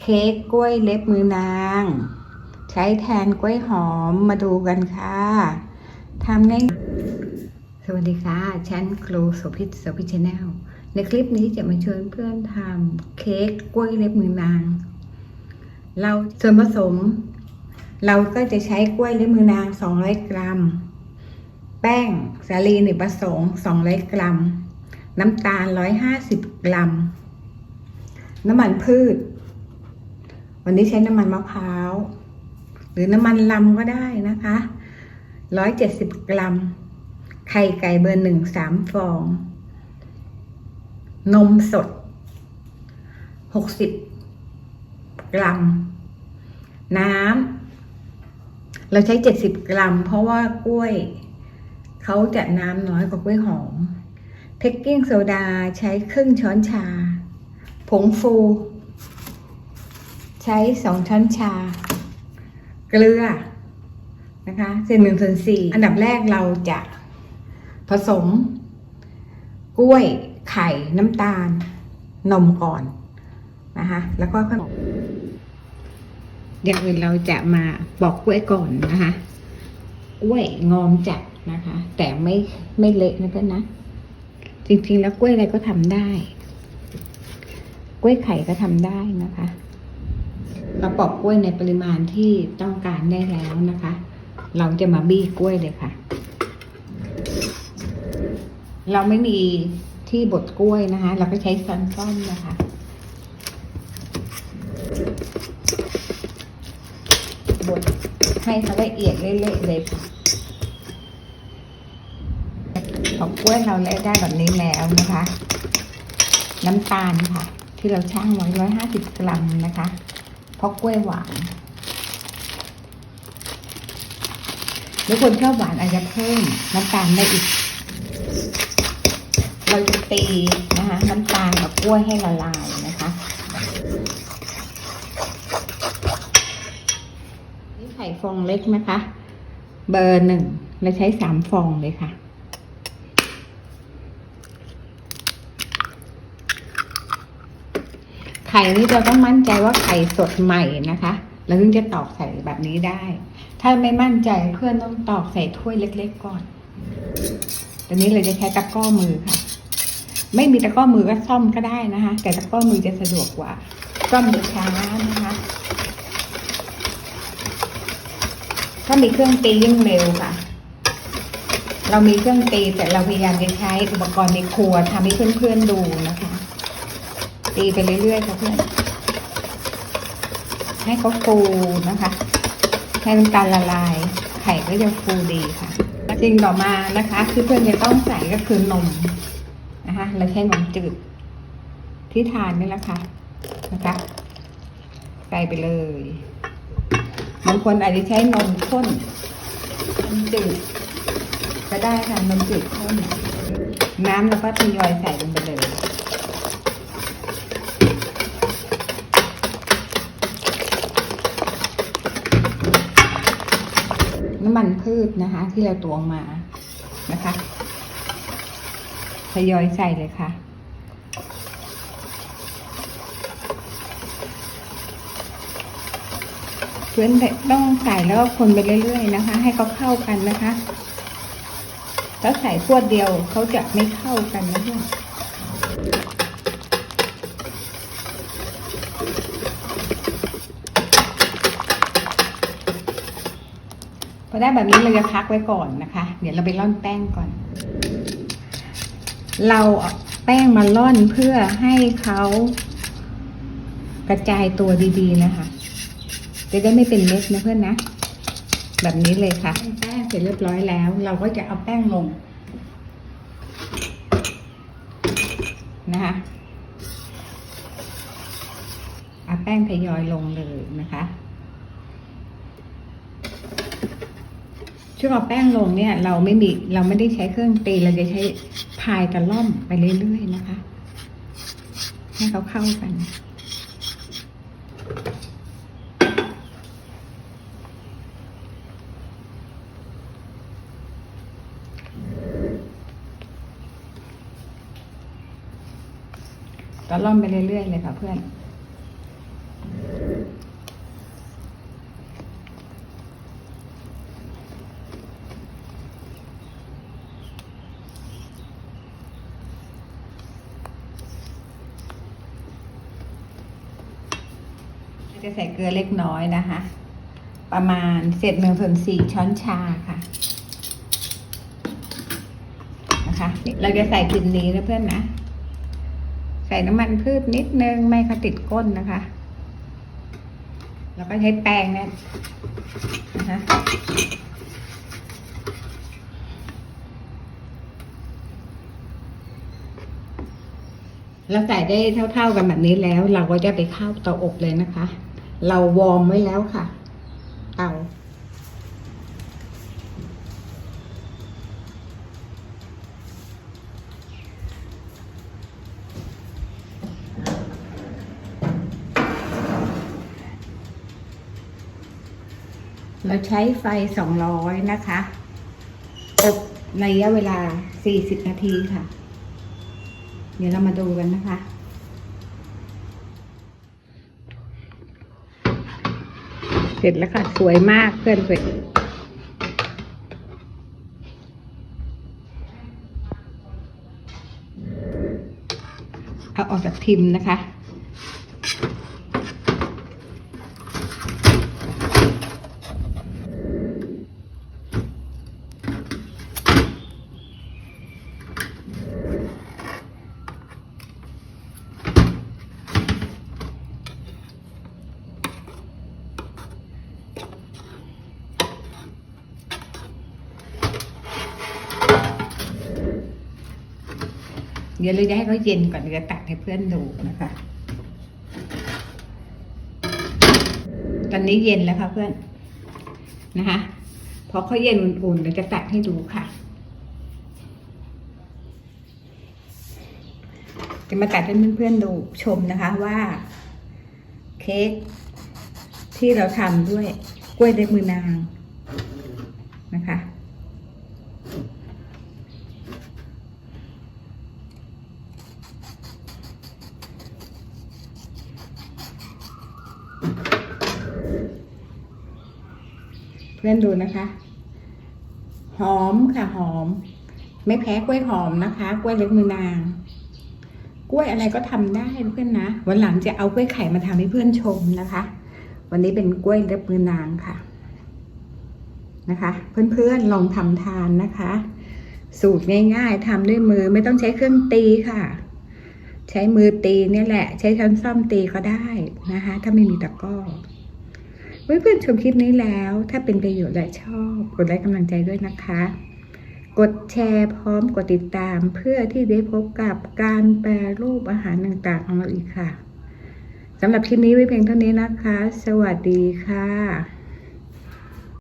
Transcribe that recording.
เค้กกล้วยเล็บมือนาง ใช้แทนกล้วยหอมมาดูกันค่ะทำง่ายสวัสดีค่ะฉันครูโสภิตโสภิตชาแนลในคลิปนี้จะมาชวนเพื่อนทำเค้กกล้วยเล็บมือนาง เราส่วนผสม เราก็จะใช้กล้วยเล็บมือนาง 200 กรัม แป้งสาลีในประสงค์200 กรัม น้ำตาล 150 กรัม น้ำมันพืช วันนี้ใช้น้ำมันมะพร้าว หรือน้ำมันลำก็ได้นะคะ170กรัม ไข่ไก่เบอร์หนึ่งสามฟอง นมสด60กรัม น้ำเราใช้70กรัม เพราะว่ากล้วยเขาจะน้ำน้อยกว่ากล้วยหอมเทคกิ้งโซดาใช้ครึ่งช้อนชา ผงฟู ใช้สองช้อนชา เกลือนะคะเศษหนึ่งส่วนสี่อันดับแรกเราจะผสม กล้วยไข่น้ำตาล นมก่อนนะคะแล้วก็ค่อยอย่างอื่นเราจะมาบอกกล้วยก่อนนะคะกล้วยงอมจัดนะคะ แต่ไม่ไม่เละนะเพื่อนนะ จริงๆแล้วกล้วยอะไรก็ทำได้ กล้วยไข่ก็ทำได้นะคะ เราปอกกล้วยในปริมาณที่ต้องการได้แล้วนะคะ เราจะมาบี้กล้วยเลยค่ะ เราไม่มีที่บดกล้วยนะคะ เราก็ใช้ซ้อนนะคะบดให้เขาละเอียดเละๆเลยค่ะพอกล้วยเราเละได้แบบนี้แล้วนะคะ น้ำตาลค่ะ ที่เราชั่งไว้ร้อยห้าสิบกรัมนะคะ เพราะกล้วยหวานหรือคนชอบหวานอาจจะเพิ่มน้ำตาลได้อีก เราจะตีนะคะน้ำตาลกับกล้วยให้ละลายนะคะนี่ไข่ฟองเล็กนะคะ เบอร์หนึ่งเราใช้สามฟองเลยค่ะ ไข่นี่เราต้องมั่นใจว่าไข่สดใหม่นะคะเราถึงจะตอกใส่แบบนี้ได้ ถ้าไม่มั่นใจเพื่อนต้องตอกใส่ถ้วยเล็ก ๆ ก่อนตอนนี้เราจะใช้ตะกร้อมือค่ะ ไม่มีตะกร้อมือก็ซ่อมก็ได้นะคะ แต่ตะกร้อมือจะสะดวกกว่าซ่อมจะช้านะคะ ถ้ามีเครื่องตียิ่งเร็วค่ะ เรามีเครื่องตีแต่เราพยายามจะใช้อุปกรณ์ในครัวทำให้เพื่อนๆดูนะคะ ตีไปเรื่อยๆค่ะเพื่อน ให้เขาฟูนะคะ ให้น้ำตาลละลาย ไข่ก็จะฟูดีค่ะสิ่งต่อมานะคะคือเพื่อนจะต้องใส่ก็คือนมนะคะเราใช้นมจืดที่ทานนี่แหละค่ะนะคะใส่ไปเลยบางคนอาจจะใช้นมข้นนมจืดก็ได้ค่ะนมจืดข้นน้ำเราก็ทยอยใส่ลงไปเลย น้ำมันพืชนะคะ ที่เราตวงมานะคะทยอยใส่เลยค่ะ เพื่อนต้องใส่แล้วก็คนไปเรื่อยๆนะคะ ให้เขาเข้ากันนะคะถ้าใส่ขวดเดียวเขาจะไม่เข้ากันนะเพื่อน พอได้แบบนี้เราจะพักไว้ก่อนนะคะ เดี๋ยวเราไปร่อนแป้งก่อน เราเอาแป้งมาร่อนเพื่อให้เขากระจายตัวดีๆนะคะ จะได้ไม่เป็นเม็ดนะเพื่อนนะ แบบนี้เลยค่ะ แป้งเสร็จเรียบร้อยแล้ว เราก็จะเอาแป้งลงนะคะเอาแป้งทยอยลงเลยนะคะ ช่วงเอาแป้งลงเนี่ย เราไม่มีเราไม่ได้ใช้เครื่องตีเราจะใช้พายตะล่อมไปเรื่อยๆนะคะ ให้เขาเข้ากันตะล่อมไปเรื่อยๆเลยค่ะเพื่อน จะใส่เกลือเล็กน้อยนะคะ ประมาณเศษหนึ่งส่วนสี่ช้อนชาค่ะนะคะเราจะใส่กลิ่นนี้นะเพื่อนนะ ใส่น้ำมันพืชนิดนึงไม่เขาติดก้นนะคะ แล้วก็ใช้แป้งเนี่ยนะคะเราใส่ได้เท่า ๆกันแบบนี้แล้ว เราก็จะไปเข้าเตาอบเลยนะคะ เราวอร์มไว้แล้วค่ะ เตาเราใช้ไฟ 200 นะคะ อบในระยะเวลา 40 นาทีค่ะ เดี๋ยวเรามาดูกันนะคะ เสร็จแล้วค่ะ สวยมากเพื่อนเพื่อนเอาออกจากพิมพ์นะคะ เดี๋ยวเราจะให้เขาเย็นก่อนเดี๋ยวจะตักให้เพื่อนดูนะคะ ตอนนี้เย็นแล้วค่ะเพื่อนนะคะพอเขาเย็นอุ่นๆเราจะตักให้ดูค่ะ จะมาตัดให้เพื่อนๆดูชมนะคะว่า เค้กที่เราทำด้วยกล้วยเล็บมือนางนะคะ เพื่อนดูนะคะ หอมค่ะหอม ไม่แพ้กล้วยหอมนะคะ กล้วยเล็กมือนาง กล้วยอะไรก็ทำได้เพื่อนนะ วันหลังจะเอากล้วยไข่มาทำให้เพื่อนชมนะคะ วันนี้เป็นกล้วยเล็บมือนางค่ะ นะคะ เพื่อนๆลองทำทานนะคะ สูตรง่ายๆทำด้วยมือไม่ต้องใช้เครื่องตีค่ะใช้มือตีเนี่ยแหละ ใช้ช้อนซ่อมตีก็ได้นะคะ ถ้าไม่มีตะกร้อ เพื่อนๆชมคลิปนี้แล้ว ถ้าเป็นประโยชน์และชอบ กดไลค์กำลังใจด้วยนะคะ กดแชร์พร้อมกดติดตามเพื่อที่ได้พบกับการแปรรูปอาหารต่างๆของเราอีกค่ะสำหรับคลิปนี้ไว้เพียงเท่านี้นะคะ สวัสดีค่ะ